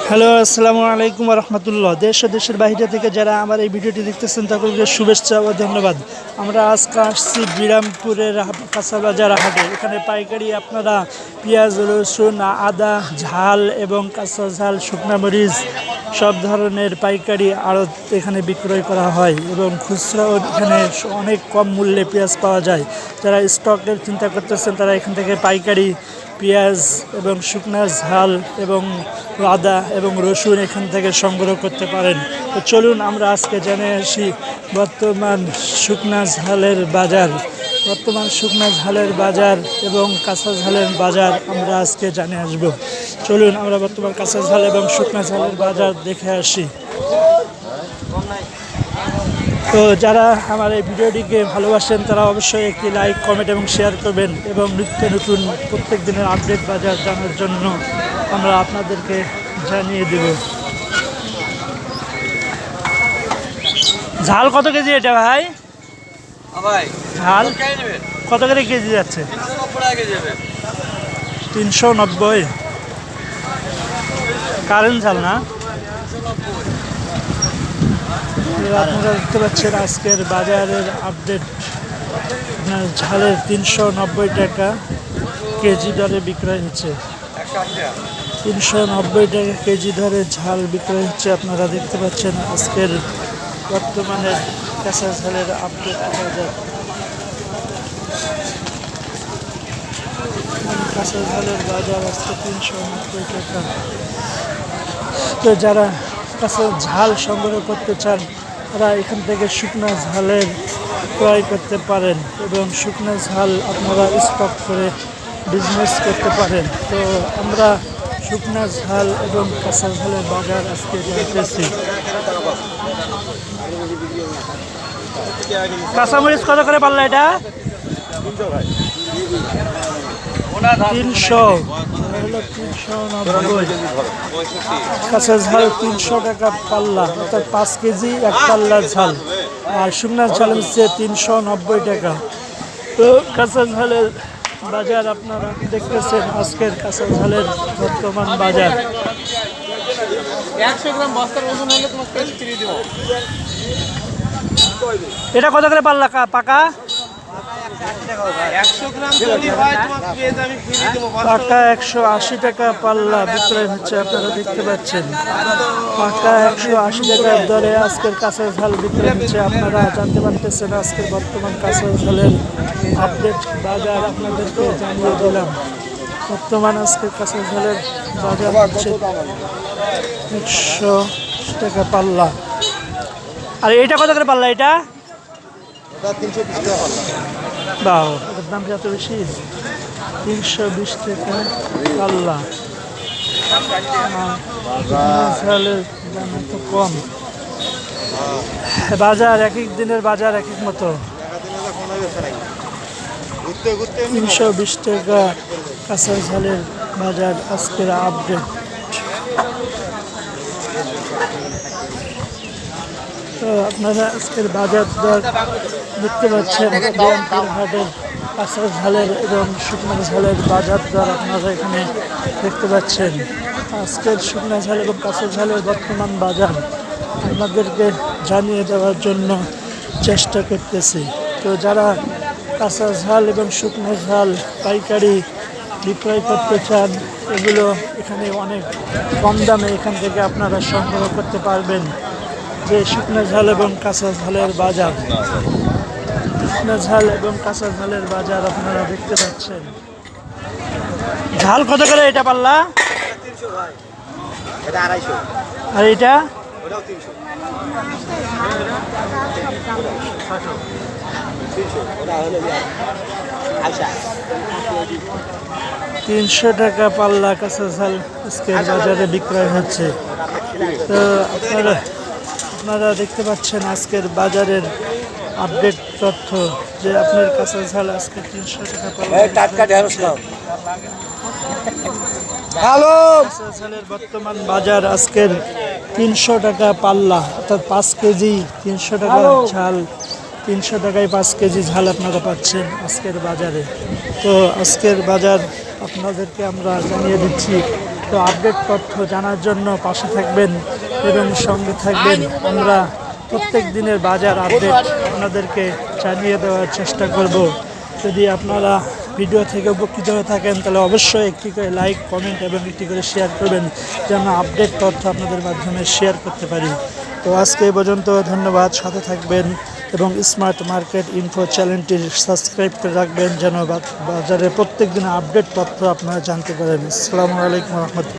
Hello, আসসালামু আলাইকুম রহমতুল্লাহ। দেশ ও দেশের বাইরে থেকে যারা আমার এই ভিডিওটি দেখতেছেন, তাদেরকে শুভেচ্ছা ও ধন্যবাদ। আমরা আজকে আসছি বিরামপুরের হা- কাঁচাবাজার হাটে। এখানে পাইকারি আপনারা পেঁয়াজ, রসুন, আদা, ঝাল এবং কাঁচা ঝাল, শুকনা মরিচ সব ধরনের পাইকারি আড়ত এখানে বিক্রয় করা হয় এবং খুচরাও এখানে অনেক কম মূল্যে পেঁয়াজ পাওয়া যায়। যারা স্টকের চিন্তা করতেছেন, তারা এখান থেকে পাইকারি পেঁয়াজ এবং শুকনা ঝাল এবং আদা এবং রসুন এখান থেকে সংগ্রহ করতে পারেন। তো চলুন আমরা আজকে জেনে আসি বর্তমান শুকনা ঝালের বাজার। বর্তমান শুকনা ঝালের বাজার এবং কাঁচা ঝালের বাজার আমরা আজকে জানে আসব। চলুন আমরা বর্তমান কাঁচা ঝাল এবং শুকনা ঝালের বাজার দেখে আসি। তো যারা আমার এই ভিডিওটিকে ভালোবাসেন তারা অবশ্যই একটি লাইক কমেন্ট এবং শেয়ার করবেন এবং নিত্য নতুন প্রত্যেক দিনের আপডেট বাজার জানার জন্য আমরা আপনাদেরকে জানিয়ে দেব। ঝাল কত কেজি এটা ভাই? ভাই ঝাল কত করে কেজি যাচ্ছে? তিনশো নব্বই। কারেন্ট ঝাল না? আপনারা দেখতে পাচ্ছেন আজকের বাজারের আপডেট। আপনার ঝালের তিনশো নব্বই টাকা কেজি দরে বিক্রয় হচ্ছে। তিনশো নব্বই টাকা কেজি দরে ঝাল বিক্রয় হচ্ছে আপনারা দেখতে পাচ্ছেন আজকের বর্তমানে কাঁচা ঝালের আপডেট বাজার কাঁচা ঝালের বাজার আজকে তিনশো নব্বই টাকা। তো যারা কাঁচা ঝাল সংগ্রহ করতে চান তারা এখান থেকে শুকনো ঝালের ক্রয় করতে পারেন এবং শুকনো ঝাল আপনারা স্টক করে বিজনেস করতে পারেন। তো আমরা শুকনো ঝাল এবং কাঁচা ঝালের বাজার আজকে জানতেছি কাঁচামরিচ কত করে পারল এটা? তিনশো। হলো তিনশো কাঁচা ঝাল তিনশো টাকা পাল্লা অর্থাৎ পাঁচ কেজি এক পাল্লা ঝাল। আর শুকনা ঝাল হচ্ছে তিনশো নব্বই টাকা। তো কাঁচা ঝালের বাজার আপনারা দেখতেছেন আজকের কাঁচা ঝালের বর্তমান বাজার। এটা কত করে পাল্লা কা- পাকা? পাকা একশো আশি টাকা পাল্লা হচ্ছে, আপনারা দেখতে পাচ্ছেন। পাকা একশো আশি দরে আজকের ঝাল আপনারা জানতে পারতেছেন আজকের বর্তমান কাঁচা ঝালের আপডেট, বাজার আপনাদেরকে জানিয়ে দিলাম। বর্তমান আজকের কাঁচা ঝালের বাজার হচ্ছে একশো টাকা পাল্লা। আর এইটা কত করে পাল্লা এটা তিনশো বিশ টাকা পাল্লা বাহ দাম বেশি? তিনশো বিশ টাকা দাম কম। বাজার এক এক দিনের বাজার এক এক মতো। তিনশো বিশ টাকা কাঁচা ঝালের বাজার আজকের আপডেট তো আপনারা আজকের বাজার দর দেখতে পাচ্ছেন হাটের কাঁচা ঝালের এবং শুকনো ঝালের বাজার দর আপনারা এখানে দেখতে পাচ্ছেন। আজকের শুকনো ঝাল এবং কাঁচা ঝালের বর্তমান বাজার আপনাদেরকে জানিয়ে দেওয়ার জন্য চেষ্টা করতেছি। তো যারা কাঁচা ঝাল এবং শুকনো ঝাল পাইকারি বিক্রয় করতে চান, এগুলো এখানে অনেক কম দামে এখান থেকে আপনারা সংগ্রহ করতে পারবেন। যে শুকনো ঝাল এবং কাঁচা ঝালের বাজার। শুকনো ঝাল এবং কাঁচা ঝালের বাজার আপনারা দেখতে পাচ্ছেন। ঝাল কত করে এটা পাল্লা? আর এটা? তিনশো। টাকা পাল্লা কাঁচা ঝাল আজকের বাজারে বিক্রয় হচ্ছে। তো আপনারা আপনারা দেখতে পাচ্ছেন আজকের বাজারের আপডেট তথ্য যে আপনার কাঁচা ঝাল আজকে তিনশো টাকা হ্যালো। কাঁচা ঝালের বর্তমান বাজার আজকের তিনশো টাকা পাল্লা অর্থাৎ পাঁচ কেজি তিনশো টাকা ঝাল। তিনশো টাকায় পাঁচ কেজি ঝাল আপনারা পাচ্ছেন আজকের বাজারে। তো আজকের বাজার আপনাদেরকে আমরা জানিয়ে দিচ্ছি তো আপডেট তথ্য জানার জন্য পাশে থাকবেন এবং সঙ্গে থাকবেন। আমরা প্রত্যেক দিনের বাজার আপডেট আপনাদেরকে জানিয়ে দেওয়ার চেষ্টা করব। যদি আপনারা ভিডিও থেকে উপকৃত হয়ে থাকেন, তাহলে অবশ্যই একটি করে লাইক কমেন্ট এবং একটি করে শেয়ার করবেন, যেন আপডেট তথ্য আপনাদের মাধ্যমে শেয়ার করতে পারি। তো আজকে এই পর্যন্ত, ধন্যবাদ, সাথে থাকবেন। এবং স্মার্ট মার্কেট ইনফো চ্যানেলটি সাবস্ক্রাইব করে রাখবেন যেন বাজারে প্রত্যেক দিন আপডেট তথ্য আপনারা জানতে পারেন। আসসালামু আলাইকুম রহমতুল্লাহ।